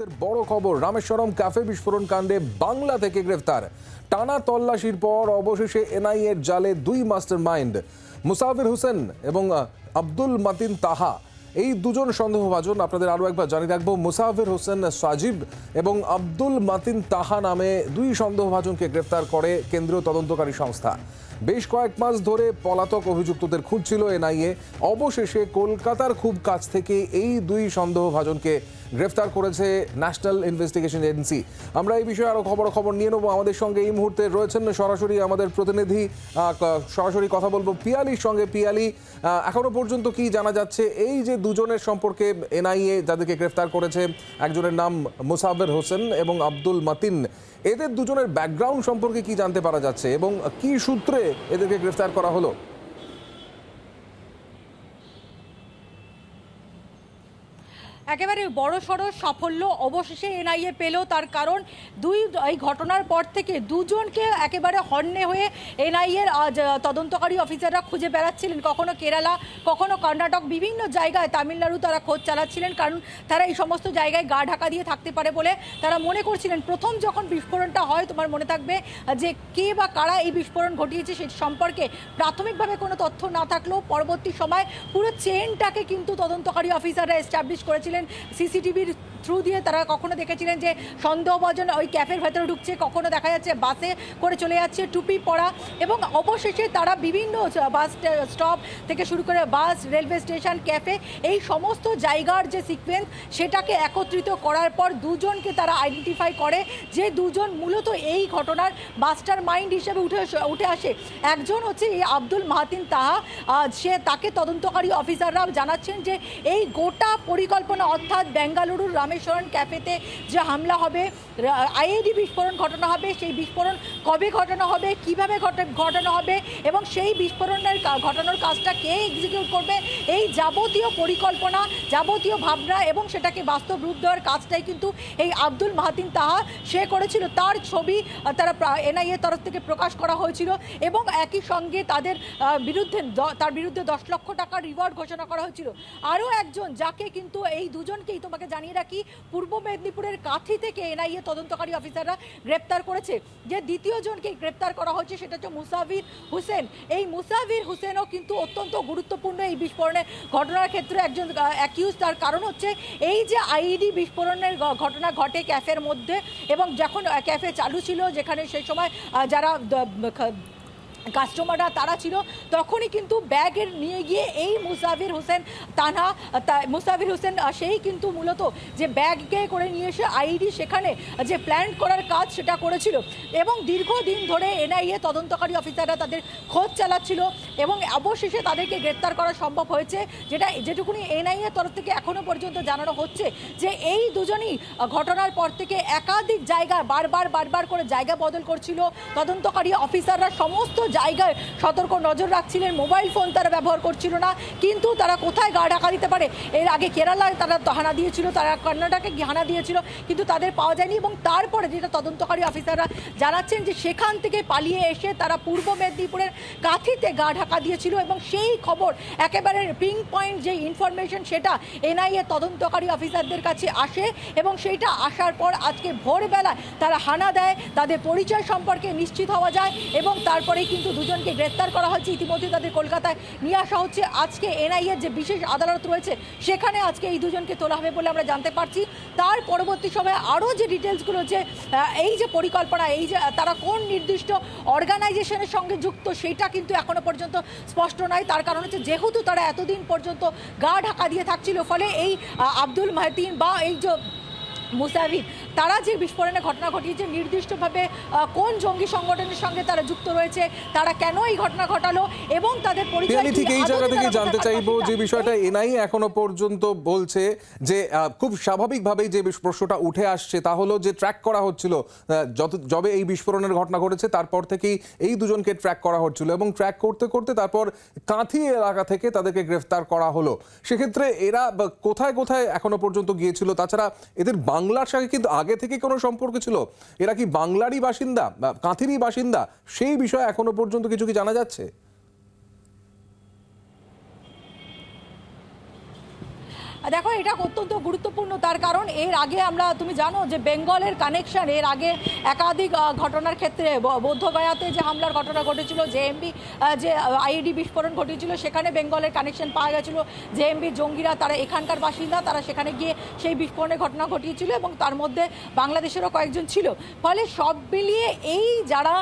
মুহূর্তের বড় খবর, রামেশ্বরম ক্যাফে বিস্ফোরণ কাণ্ডে বাংলা থেকে গ্রেফতার। টানা তল্লাশির পর অবশেষে এনআইএর জালে দুই মাস্টার মাইন্ড মুসাফির হোসেন এবং আব্দুল মাতিন তাহা। এই দুজন সন্দেহভাজন আপনাদের আরও একবার জানিয়ে রাখব, মুসাফির হোসেন সাজিব এবং আব্দুল মাতিন তাহা নামে দুই সন্দেহভাজনকে গ্রেফতার করে কেন্দ্রীয় তদন্তকারী সংস্থা। বেশ কয়েক মাস ধরে পলাতক অভিযুক্তদের খুঁজছিল এনআইএ। অবশেষে কলকাতার খুব কাছ থেকে এই দুই সন্দেহভাজনকে গ্রেফতার করেছে ন্যাশনাল ইনভেস্টিগেশন এজেন্সি। আমরা এই বিষয়ে আরও খবর খবর নিয়ে নেব। আমাদের সঙ্গে এই মুহূর্তে রয়েছেন সরাসরি আমাদের প্রতিনিধি সরাসরি কথা বলব পিয়ালির সঙ্গে। পিয়ালি আহ, এখনও পর্যন্ত কি জানা যাচ্ছে? এই যে দুজনের সম্পর্কে এনআইএ যাদেরকে গ্রেফতার করেছে একজনের নাম মুসাফের হোসেন এবং আব্দুল মাতিন। এদের দুজনের ব্যাকগ্রাউন্ড সম্পর্কে কি জানতে পারা যাচ্ছে এবং কি সূত্রে এদেরকে গ্রেফতার করা হলো? একেবারে বড় সড়ো সাফল্য অবশেষে এনআইএ পেল তার কারণ দুই, এই ঘটনার পর থেকে দুজনকে একেবারে হন্যে হয়ে এনআইএর তদন্তকারী অফিসাররা খুঁজে বেড়াচ্ছিলেন। কখনো কেরালা, কখনো কর্ণাটক, বিভিন্ন জায়গায় তামিলনাড়ু তারা খোঁজ চালাচ্ছিলেন কারণ তারা এই সমস্ত জায়গায় গা ঢাকা দিয়ে থাকতে পারে বলে তারা মনে করছিলেন। প্রথম যখন বিস্ফোরণটা হয়, তোমার মনে থাকবে যে কে বা কারা এই বিস্ফোরণ ঘটিয়েছে সে সম্পর্কে প্রাথমিকভাবে কোনো তথ্য না থাকলেও পরবর্তী সময় পুরো চেনটাকে কিন্তু তদন্তকারী অফিসাররা এস্টাবলিশ করেছিলেন সিসিটিভির থ্রু দিয়ে তারা কখনো দেখেছিলেন যে সন্দেহভাজন ওই ক্যাফের ভেতরে ঢুকছে, কখনো দেখা যাচ্ছে বাসে করে চলে যাচ্ছে, টুপি পরা এবং অবশেষে তারা বিভিন্ন বাস স্টপ থেকে শুরু করে বাস, রেলওয়ে স্টেশন, ক্যাফে এই সমস্ত জায়গার যে সিকোয়েন্স সেটাকে একত্রিত করার পর দুজনকে তারা আইডেন্টিফাই করে যে দুজন মূলত এই ঘটনার মাস্টার মাইন্ড হিসেবে উঠে উঠে আসে। একজন হচ্ছে এই আব্দুল মাহাতিন তাহা সে তাকে তদন্তকারী অফিসাররা জানাচ্ছেন যে এই গোটা পরিকল্পনা অর্থাৎ বেঙ্গালুরুর রামেশ্বরন ক্যাফেতে যে হামলা হবে আইএডি বিস্ফোরণ ঘটনা হবে, সেই বিস্ফোরণ কবে ঘটানো হবে, কীভাবে ঘটা- ঘটানো হবে এবং সেই বিস্ফোরণের ঘটানোর কাজটা কে এক্সিকিউট করবে, এই যাবতীয় পরিকল্পনা, যাবতীয় ভাবনা এবং সেটাকে বাস্তব রূপ দেওয়ার কাজটাই কিন্তু এই আব্দুল মাহাতিন তাহা সে করেছিল। তার ছবি তারা এনআইএ তরফ থেকে প্রকাশ করা হয়েছিল এবং একই সঙ্গে তাদের বিরুদ্ধে তার বিরুদ্ধে দশ লক্ষ টাকার রিওয়ার্ড ঘোষণা করা হয়েছিল। আরও একজন, যাকে কিন্তু এই দুজনকেই তোমাকে জানিয়ে রাখি পূর্ব মেদিনীপুরের কাথি থেকে এনআইএ তদন্তকারী অফিসাররা গ্রেপ্তার করেছে। যে দ্বিতীয় জনকে গ্রেপ্তার করা হয়েছে সেটা হচ্ছে মুসাফির হোসেন। এই মুসাফির হোসেনও কিন্তু অত্যন্ত গুরুত্বপূর্ণ এই বিস্ফোরণের ঘটনার ক্ষেত্রে একজন অ্যাকিউজ তার কারণ হচ্ছে এই যে আইডি বিস্ফোরণের ঘটনা ঘটে ক্যাফের মধ্যে এবং যখন ক্যাফে চালু ছিল যেখানে সেই সময় যারা কাস্টমাররা তারা ছিল, তখনই কিন্তু ব্যাগের নিয়ে গিয়ে এই মুসাফির হোসেন তানহা মুসাফির হোসেন সেই কিন্তু মূলত যে ব্যাগকে করে নিয়ে এসে আইডি সেখানে যে প্ল্যান করার কাজ সেটা করেছিল। এবং দীর্ঘদিন ধরে এনআইএ তদন্তকারী অফিসাররা তাদের খোঁজ চালাচ্ছিল এবং অবশেষে তাদেরকে গ্রেপ্তার করা সম্ভব হয়েছে, যেটা যেটুকুনি এনআইএ তরফ থেকে এখনও পর্যন্ত জানানো হচ্ছে যে এই দুজনই ঘটনার পর থেকে একাধিক জায়গায় বারবার বারবার করে জায়গা বদল করছিল। তদন্তকারী অফিসাররা সমস্ত জায়গায় সতর্ক নজর রাখছিলেন। মোবাইল ফোন তারা ব্যবহার করছিল না, কিন্তু তারা কোথায় গা ঢাকা দিতে পারে? এর আগে কেরালায় তারা হানা দিয়েছিল, তারা কর্ণাটকে হানা দিয়েছিল, কিন্তু তাদের পাওয়া যায়নি এবং তারপরে যেটা তদন্তকারী অফিসাররা জানাচ্ছেন যে সেখান থেকে পালিয়ে এসে তারা পূর্ব মেদিনীপুরের কাথিতে গা ঢাকা দিয়েছিল এবং সেই খবর একেবারে পিং পয়েন্ট যে ইনফরমেশন সেটা এনআইএ তদন্তকারী অফিসারদের কাছে আসে এবং সেইটা আসার পর আজকে ভোরবেলায় তারা হানা দেয়, তাদের পরিচয় সম্পর্কে নিশ্চিত হওয়া যায় এবং তারপরে কিন্তু দুজনকে গ্রেপ্তার করা হচ্ছে ইতিমধ্যে তাদের কলকাতায় নিয়ে আসা হচ্ছে। আজকে এনআইএর যে বিশেষ আদালত রয়েছে, সেখানে আজকে এই দুজনকে তোলা হবে বলে আমরা জানতে পারছি। তার পরবর্তী সময়ে আরও যে ডিটেলসগুলো যে এই যে পরিকল্পনা, এই যে তারা কোন নির্দিষ্ট অর্গানাইজেশনের সঙ্গে যুক্ত, সেটা কিন্তু এখনও পর্যন্ত স্পষ্ট নয়। তার কারণ হচ্ছে, যেহেতু তারা এতদিন পর্যন্ত গা ঢাকা দিয়ে থাকছিল, ফলে এই আব্দুল মাহতিন বা এই যে মুসাফির তারা যে বিস্ফোরণের ঘটনা ঘটিয়েছে নির্দিষ্টভাবে কোন জঙ্গি সংগঠনের সঙ্গে তারা যুক্ত রয়েছে তারা কেন এই ঘটনা ঘটালো এবং তাদের পরিচয় ঠিক এই জায়গা থেকে জানতে চাইব যে বিষয়টা এনআই এখনও পর্যন্ত বলছে যে খুব স্বাভাবিকভাবেই যে প্রশ্নটা উঠে আসছে তা হলো যে ট্র্যাক করা হচ্ছিল যত যবে এই বিস্ফোরণের ঘটনা ঘটেছে তারপর থেকেই এই দুজনকে ট্র্যাক করা হচ্ছিল এবং ট্র্যাক করতে করতে তারপর কাঁথি এলাকা থেকে তাদেরকে গ্রেফতার করা হলো। সেক্ষেত্রে এরা বা, কোথায় কোথায় এখনও পর্যন্ত গিয়েছিল তাছাড়া এদের বাংলার সঙ্গে কিন্তু আগে থেকে কোনো সম্পর্ক ছিল? এরা কি বাংলারই বাসিন্দা কাঁথিরই বাসিন্দা? সেই বিষয়ে এখনও পর্যন্ত কিছু কি জানা যাচ্ছে? দেখো, এটা অত্যন্ত গুরুত্বপূর্ণ। তার কারণ, এর আগে আমরা, তুমি জানো যে বেঙ্গলের কানেকশন এর আগে একাধিক ঘটনার ক্ষেত্রে বৌদ্ধগয়াতে যে হামলার ঘটনা ঘটেছিল জেএমবি যে আইডি বিস্ফোরণ ঘটেছিল, সেখানে বেঙ্গলের কানেকশন পাওয়া গেছিল। জেএমবি জঙ্গিরা, তারা এখানকার বাসিন্দা, তারা সেখানে গিয়ে সেই বিস্ফোরণের ঘটনা ঘটিয়েছিল এবং তার মধ্যে বাংলাদেশেরও কয়েকজন ছিল। ফলে সব মিলিয়ে এই যারা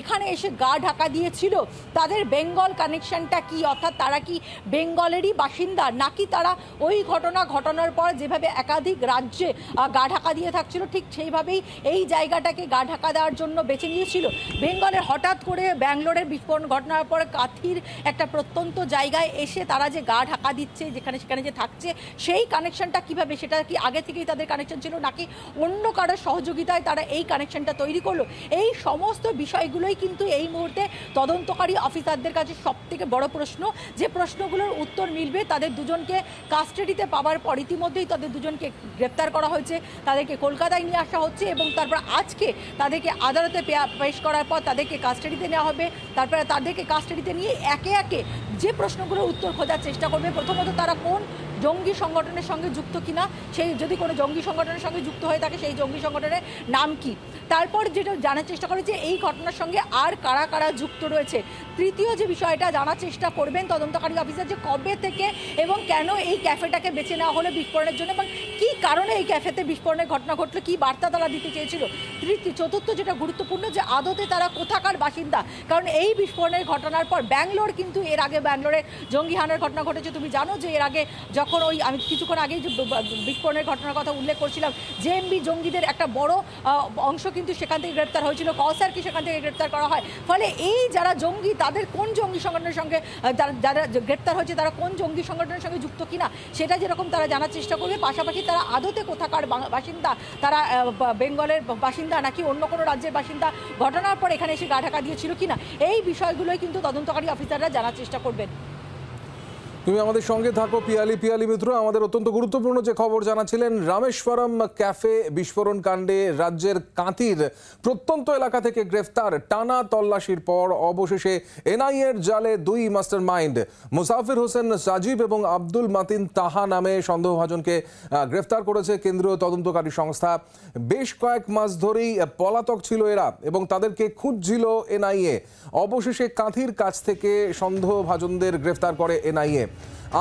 এখানে এসে গা ঢাকা দিয়েছিল, তাদের বেঙ্গল কানেকশনটা কি? অর্থাৎ তারা কি বেঙ্গলেরই বাসিন্দা? নাকি তারা ওই ঘটনা, ঘটনার পর যেভাবে একাধিক রাজ্যে গা ঢাকা দিয়ে থাকছিল, ঠিক সেইভাবেই এই জায়গাটাকে গা ঢাকা দেওয়ার জন্য বেছে নিয়েছিল। বেঙ্গলের হঠাৎ করে ব্যাঙ্গালোরের বিস্ফোরণ ঘটনার পর কাথির একটা প্রত্যন্ত জায়গায় এসে তারা যে গা ঢাকা দিচ্ছে, যেখানে সেখানে যে থাকছে, সেই কানেকশনটা কীভাবে, সেটা কি আগে থেকেই তাদের কানেকশন ছিল, নাকি অন্য কারোর সহযোগিতায় তারা এই কানেকশনটা তৈরি করল? এই সমস্ত বিষয়গুলোই কিন্তু এই মুহূর্তে তদন্তকারী অফিসারদের কাছে সব থেকে বড় প্রশ্ন। যে প্রশ্নগুলোর উত্তর মিলবে, তাদের দুজনকে কাস্টাডিতে পাওয়ার পর ইতিমধ্যেই তাদের দুজনকে গ্রেপ্তার করা হয়েছে, তাদেরকে কলকাতায় নিয়ে আসা হচ্ছে এবং তারপর আজকে তাদেরকে আদালতে পেশ করার পর তাদেরকে কাস্টাডিতে নেওয়া হবে। তারপরে তাদেরকে কাস্টাডিতে নিয়ে একে একে যে প্রশ্নগুলোর উত্তর খোঁজার চেষ্টা করবে, প্রথমত তারা কোন জঙ্গি সংগঠনের সঙ্গে যুক্ত কিনা, সেই যদি কোনো জঙ্গি সংগঠনের সঙ্গে যুক্ত হয়ে থাকে, সেই জঙ্গি সংগঠনের নাম কি? তারপর যেটা জানার চেষ্টা করে যে এই ঘটনার সঙ্গে আর কারা কারা যুক্ত রয়েছে তৃতীয় যে বিষয়টা জানার চেষ্টা করবেন তদন্তকারী অফিসার, যে কবে থেকে এবং কেন এই ক্যাফেটাকে বেছে নেওয়া হলো বিস্ফোরণের জন্য এবং কী কারণে এই ক্যাফেতে বিস্ফোরণের ঘটনা ঘটলো, কী বার্তা তারা দিতে চেয়েছিল? তৃতীয়, চতুর্থ যেটা গুরুত্বপূর্ণ, যে আদতে তারা কোথাকার বাসিন্দা? কারণ এই বিস্ফোরণের ঘটনার পর ব্যাঙ্গালোর কিন্তু এর আগে ব্যাঙ্গালোরে জঙ্গি হানার ঘটনা ঘটেছে। তুমি জানো যে এর আগে যখন ওই আমি কিছুক্ষণ আগেই যে বিস্ফোরণের ঘটনার কথা উল্লেখ করছিলাম জেএমবি জঙ্গিদের একটা বড় অংশ কিন্তু সেখান থেকে গ্রেপ্তার হয়েছিল। কসারকে সেখান থেকে গ্রেপ্তার করা হয়। ফলে এই যারা জঙ্গি তাদের কোন জঙ্গি সংগঠনের সঙ্গে যারা গ্রেপ্তার হয়েছে, তারা কোন জঙ্গি সংগঠনের সঙ্গে যুক্ত কিনা, সেটা যেরকম তারা জানার চেষ্টা করবে। পাশাপাশি তারা আদতে কোথাকার বাসিন্দা, তারা বেঙ্গলের বাসিন্দা নাকি অন্য কোনো রাজ্যের বাসিন্দা ঘটনার পর এখানে এসে গা ঢাকা দিয়েছিল কিনা, এই বিষয়গুলোই কিন্তু তদন্তকারী অফিসাররা জানার চেষ্টা করবেন। তুমি আমাদের সঙ্গে থাকো, পিয়ালি পিয়ালি মিত্র। আমাদের অত্যন্ত গুরুত্বপূর্ণ যে খবর জানাছিলেন রামেশ্বরম ক্যাফে বিস্ফোরণ কাণ্ডে রাজ্যের কাঁতির প্রত্যন্ত এলাকা থেকে গ্রেফতার। টানা তল্লাশির পর অবশেষে এনআইএর জালে দুই মাস্টার মাইন্ড মুসাফির হোসেন সাজিব এবং আব্দুল মাতিন তাহা নামে সন্দেহভাজনকে গ্রেফতার করেছে কেন্দ্রীয় তদন্তকারী সংস্থা। বেশ কয়েক মাস ধরেই পলাতক ছিল এরা এবং তাদেরকে খুঁজছিল এনআইএ। অবশেষে কাঁথির কাছ থেকে সন্দেহভাজনদের গ্রেফতার করে এনআইএ।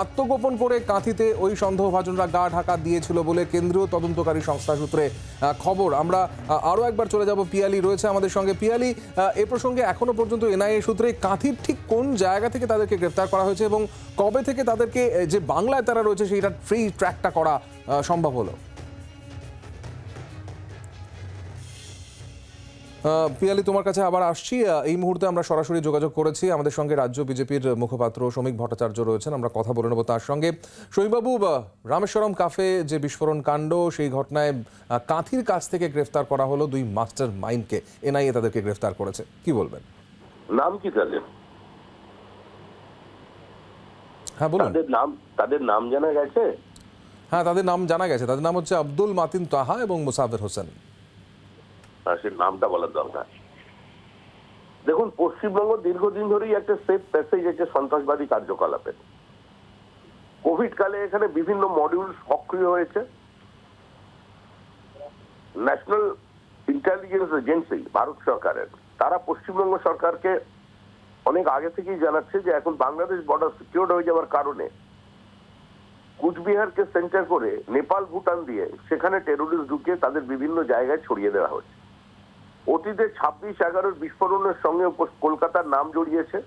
আত্মগোপন করে কাঁথিতে ওই সন্দেহভাজনরা গা ঢাকা দিয়েছিল বলে কেন্দ্রীয় তদন্তকারী সংস্থা সূত্রে খবর। আমরা আরও একবার চলে যাব পিয়ালি। রয়েছে আমাদের সঙ্গে পিয়ালি। এ প্রসঙ্গে এখনও পর্যন্ত এনআইএ সূত্রে কাঁথির ঠিক কোন জায়গা থেকে তাদেরকে গ্রেফতার করা হয়েছে এবং কবে থেকে তাদেরকে যে বাংলায় তারা রয়েছে সেইটা ফ্রি ট্র্যাকটা করা সম্ভব হলো? পিয়ালি তোমার কাছে আবার আসছি। এই মুহূর্তে আমরা সরাসরি যোগাযোগ করেছি। আমাদের সঙ্গে রাজ্য বিজেপির মুখপাত্র শ্রমিক ভট্টাচার্য রয়েছেন। আমরা কথা বলে নেব তার সঙ্গে। শৈবাবু রামেশ্বরম কাফে যে বিস্ফোরণ কাণ্ড সেই ঘটনায় কাঁথির কাছ থেকে গ্রেফতার করা হলো দুই মাস্টার মাইন্ডকে এনআইএ তাদেরকে গ্রেফতার করেছে। কি বলবেন? নাম কি তাদের? হ্যাঁ বলুন। তাদের নাম তাদের নাম জানা গেছে? হ্যাঁ তাদের নাম জানা গেছে। তাদের নাম হচ্ছে আব্দুল মাতিন তাহা এবং মুসাফির হোসেন। সে নামটা বলার দরকার। দেখুন, পশ্চিমবঙ্গ দীর্ঘদিন ধরেই একটা সেফ প্যাসেজ আছে সন্ত্রাসবাদী কার্যকলাপের কোভিড কালে এখানে বিভিন্ন মডিউল সক্রিয় হয়েছে। ন্যাশনাল ইন্টেলিজেন্স এজেন্সি ভারত সরকারের, তারা পশ্চিমবঙ্গ সরকারকে অনেক আগে থেকেই জানাচ্ছে যে এখন বাংলাদেশ বর্ডার সিকিউর হয়ে যাওয়ার কারণে কুচবিহারকে সেন্টার করে নেপাল, ভুটান দিয়ে সেখানে টেরোরিস্ট ঢুকিয়ে তাদের বিভিন্ন জায়গায় ছড়িয়ে দেওয়া হচ্ছে অতীতে ছাব্বিশ এগারোর বিস্ফোরণের সঙ্গে কলকাতার নাম জড়িয়েছে।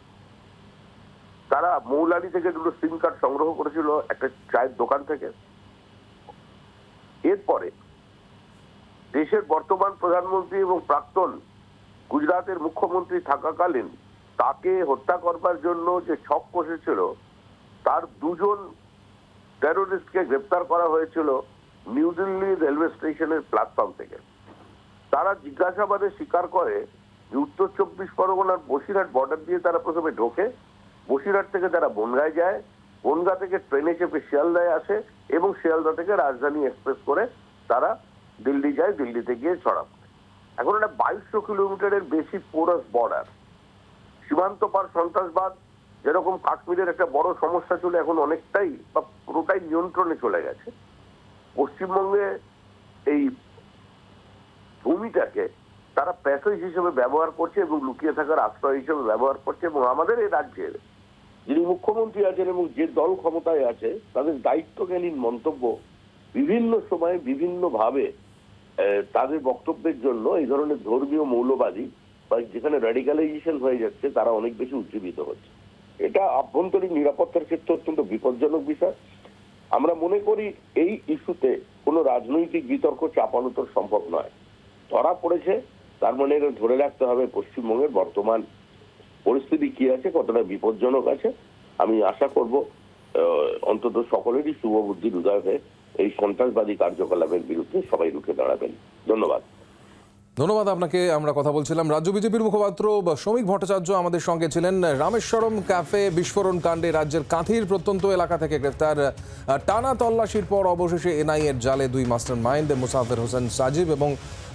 তারা মৌলালি থেকে দুটো সিম কার্ড সংগ্রহ করেছিল একটা চায়ের দোকান থেকে। এরপরে দেশের বর্তমান প্রধানমন্ত্রী এবং প্রাক্তন গুজরাটের মুখ্যমন্ত্রী থাকাকালীন তাকে হত্যা করবার জন্য যে ছক কষেছিল, তার দুজন টেরোরিস্টকে গ্রেপ্তার করা হয়েছিল নিউ দিল্লি রেলওয়ে স্টেশনের প্ল্যাটফর্ম থেকে। তারা জিজ্ঞাসাবাদে স্বীকার করে যে উত্তর চব্বিশ পরগনার বসিরহাট বর্ডার দিয়ে তারা প্রথমে ঢোকে, বসিরহাট থেকে তারা বনগায় যায়, বনগা থেকে ট্রেনে চেপে শিয়ালদায় আসে এবং শিয়ালদা থেকে রাজধানী এক্সপ্রেস করে তারা দিল্লি যায়, দিল্লিতে গিয়ে ছড়া পড়ে। এখন এটা বাইশশো কিলোমিটারের বেশি পোরাস বর্ডার সীমান্ত পার সন্ত্রাসবাদ, যেরকম কাশ্মীরের একটা বড় সমস্যা ছিল এখন অনেকটাই বা পুরোটাই নিয়ন্ত্রণে চলে গেছে পশ্চিমবঙ্গে এই ভূমিটাকে তারা প্যাসেজ হিসেবে ব্যবহার করছে এবং লুকিয়ে থাকার আশ্রয় হিসেবে ব্যবহার করছে এবং আমাদের এই রাজ্যের যিনি মুখ্যমন্ত্রী আছেন এবং যে দল ক্ষমতায় আছে, তাদের দায়িত্বজ্ঞানীন মন্তব্য বিভিন্ন সময়ে বিভিন্ন ভাবে তাদের বক্তব্যের জন্য এই ধরনের ধর্মীয় মৌলবাদী বা যেখানে র্যাডিকালাইজেশন হয়ে যাচ্ছে, তারা অনেক বেশি উজ্জীবিত হচ্ছে। এটা আভ্যন্তরীণ নিরাপত্তার ক্ষেত্রে অত্যন্ত বিপজ্জনক বিষয়। আমরা মনে করি এই ইস্যুতে কোনো রাজনৈতিক বিতর্ক চাপানো তো সম্ভব নয়। ধরা পড়েছে, তার মানে এটা ধরে রাখতে হবে পশ্চিমবঙ্গের বর্তমান পরিস্থিতি কি আছে, কতটা বিপজ্জনক আছে। আমি আশা করব অন্তত সকলেরই শুভ বুদ্ধির উদয় হয়ে এই সন্ত্রাসবাদী কার্যকলাপের বিরুদ্ধে সবাই রুখে দাঁড়াবেন। ধন্যবাদ। ধন্যবাদ আপনাকে, আমরা কথা বলছিলাম। রাজ্য বিজেপির মুখপাত্র শ্রমিক ভট্টাচার্য আমাদের সঙ্গে ছিলেন। রামেশ্বরম ক্যাফে বিস্ফোরণ কাণ্ডে রাজ্যের কাঁথির প্রত্যন্ত এলাকা থেকে গ্রেফতার টানা তল্লাশির পর অবশেষে এনআইএর জালে দুই মাস্টার মাইন্ড মুসাফির হোসেন সাজিব এবং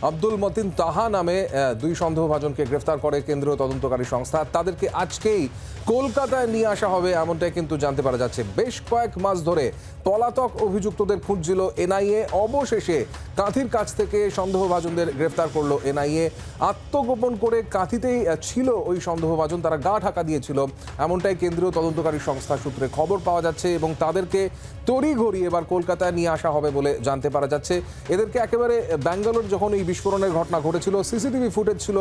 আব্দুল মতিন তাহা নামে দুই সন্দেহভাজনকে গ্রেফতার করে কেন্দ্রীয় তদন্তকারী সংস্থা। তাদেরকে আজকেই কলকাতায় নিয়ে আসা হবে, এমনটাই কিন্তু জানতে পারা যাচ্ছে। বেশ কয়েক মাস ধরে পলাতক অভিযুক্তদের খুঁজছিল এনআইএ। অবশেষে কাঁথির কাছ থেকে সন্দেহভাজনদের গ্রেফতার করল এনআইএ। আত্মগোপন করে কাঁথিতেই ছিল ওই সন্দেহভাজন, তারা গা ঢাকা দিয়েছিল। এমনটাই কেন্দ্রীয় তদন্তকারী সংস্থা সূত্রে খবর পাওয়া যাচ্ছে এবং তাদেরকে তড়িঘড়ি এবার কলকাতায় নিয়ে আসা হবে বলে জানতে পারা যাচ্ছে। এদেরকে একেবারে ব্যাঙ্গালোর যখন এই বিস্ফোরণের ঘটনা ঘটেছিল, সিসিটিভি ফুটেজ ছিল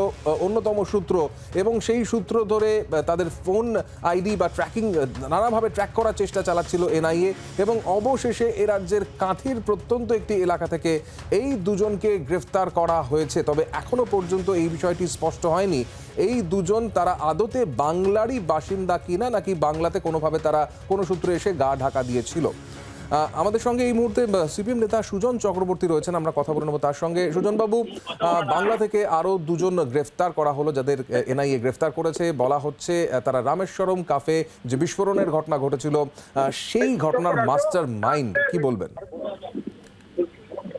অন্যতম সূত্র এবং সেই সূত্র ধরে তাদের ফোন আইডি বা ট্র্যাকিং নানাভাবে ট্র্যাক করার চেষ্টা চালাচ্ছিল এনআইএ এবং অবশেষে এ রাজ্যের কাঁথির প্রত্যন্ত একটি এলাকা থেকে এই দুজনকে গ্রেফতার করা হয়েছে। তবে এখনও পর্যন্ত এই বিষয়টি স্পষ্ট হয়নি। এই দুজন তারা আদতে বাংলারই বাসিন্দা কিনা নাকি বাংলাতে কোনোভাবে তারা কোনো সূত্রে এসে গা ঢাকা দিয়েছিল? আমাদের সঙ্গে এই মুহূর্তে সিপিএম নেতা সুজন চক্রবর্তী রয়েছেন, আমরা কথা বলে নেব তার সঙ্গে। সুজনবাবু বাংলা থেকে আরও দুজন গ্রেফতার করা হলো, যাদের এনআইএ গ্রেফতার করেছে। বলা হচ্ছে তারা রামেশ্বরম কাফে যে বিস্ফোরণের ঘটনা ঘটেছিল সেই ঘটনার মাস্টার মাইন্ড, কি বলবেন?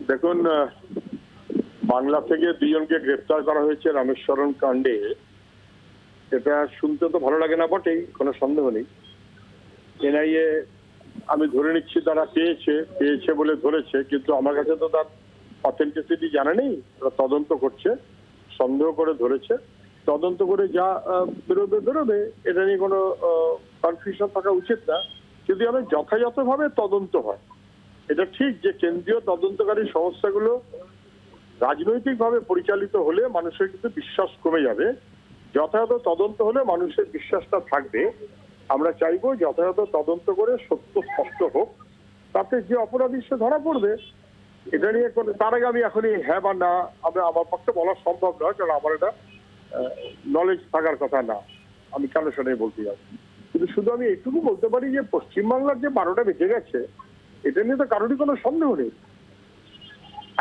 দেখুন বাংলা থেকে দুজনকে গ্রেফতার করা হয়েছে রামেশ্বরম কাণ্ডে। এটা শুনতে তো ভালো লাগে না, বটেই, কোনো সন্দেহ নেই। এনআইএ আমি ধরে নিচ্ছি তারা পেয়েছে পেয়েছে বলে ধরেছে, কিন্তু আমার কাছে তো তার অথেন্টিসিটি জানা নেই ওরা তদন্ত করছে, সন্দেহ করে ধরেছে। তদন্ত করে যা বেরোবে বেরোবে, এটা নিয়ে কোনো কনফিউশন থাকা উচিত না। যদি আমি যথাযথভাবে তদন্ত হয়, এটা ঠিক যে কেন্দ্রীয় তদন্তকারী সংস্থাগুলো রাজনৈতিকভাবে পরিচালিত হলে মানুষের কিন্তু বিশ্বাস কমে যাবে। যথাযথ তদন্ত হলে মানুষের বিশ্বাসটা থাকবে। আমরা চাইব যথাযথ তদন্ত করে সত্য স্পষ্ট হোক। তাতে যে অপরাধী সে ধরা পড়বে, এটা নিয়ে কোনো তার আগে আমি এখনই হ্যাঁ বা না, আমি আমার পক্ষে বলা সম্ভব নয়, কারণ আমার এটা নলেজ থাকার কথা না। আমি কেন শুনে বলতে যাচ্ছি কিন্তু শুধু আমি এটুকু বলতে পারি যে, পশ্চিমবাংলার যে বারোটা বেজে গেছে, এটা নিয়ে তো কারোরই কোনো সন্দেহ নেই।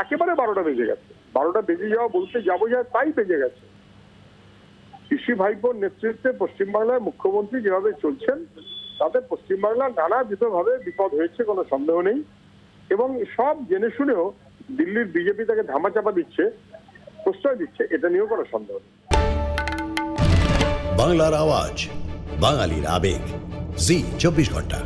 একেবারে বারোটা বেজে গেছে। বারোটা বেজে যাওয়া বলতে যাব যায় তাই বেজে গেছে। কৃষি ভাইপোর নেতৃত্বে পশ্চিমবাংলার মুখ্যমন্ত্রী যেভাবে চলছেন, তাতে পশ্চিমবাংলার নানাবিধভাবে বিপদ হয়েছে কোনো সন্দেহ নেই। এবং সব জেনে শুনেও দিল্লির বিজেপি তাকে ধামাচাপা দিচ্ছে, প্রশ্রয় দিচ্ছে, এটা নিয়েও কোনো সন্দেহ নেই। বাংলার আওয়াজ, বাঙালির আবেগ। জি, চব্বিশ ঘণ্টা।